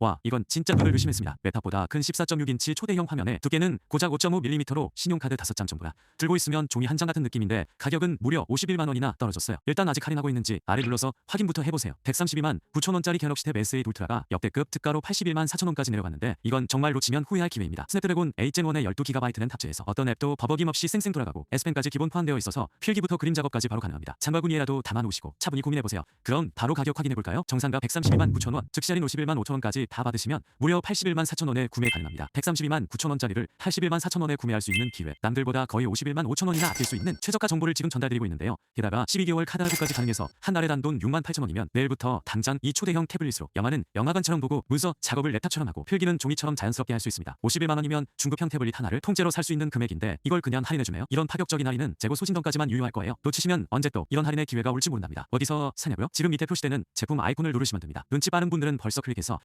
와 이건 진짜 눈을 의심했습니다. 메타보다 큰 14.6인치 초대형 화면에 두께는 고작 5.5mm로 신용카드 5장 정도야. 들고 있으면 종이 한 장 같은 느낌인데 가격은 무려 51만 원이나 떨어졌어요. 일단 아직 할인하고 있는지 아래 눌러서 확인부터 해보세요. 132만 9천 원짜리 갤럭시 탭 S8 울트라가 역대급 특가로 81만 4천 원까지 내려갔는데 이건 정말 놓치면 후회할 기회입니다. 스냅드래곤 8gen1에 12GB는 탑재해서 어떤 앱도 버벅임 없이 쌩쌩 돌아가고 S펜까지 기본 포함되어 있어서 필기부터 그림 작업까지 바로 가능합니다. 장바구니에라도 담아 놓으시고 차분히 고민해보세요. 그럼 바로 가격 확인해볼까요? 정상가 132만 9천 원, 즉시 할인 51만 5천 원까지 다 받으시면 무려 81만 4천 원에 구매 가능합니다. 132만 9천 원짜리를 81만 4천 원에 구매할 수 있는 기회. 남들보다 거의 51만 5천 원이나 아낄 수 있는 최저가 정보를 지금 전달드리고 있는데요. 게다가 12개월 카드 할부까지 가능해서 한 달에 단 돈 6만 8천 원이면 내일부터 당장 이 초대형 태블릿으로 영화는 영화관처럼 보고 문서 작업을 랩탑처럼 하고 필기는 종이처럼 자연스럽게 할 수 있습니다. 51만 원이면 중급형 태블릿 하나를 통째로 살 수 있는 금액인데 이걸 그냥 할인해주네요. 이런 파격적인 할인은 재고 소진전까지만 유효할 거예요. 놓치시면 언제 또 이런 할인의 기회가 올지 모른답니다. 어디서 사냐고요? 지금 밑에 표시되는 제품 아이콘을 누르시면 됩니다. 눈치 빠른 분들은 벌써 클릭해서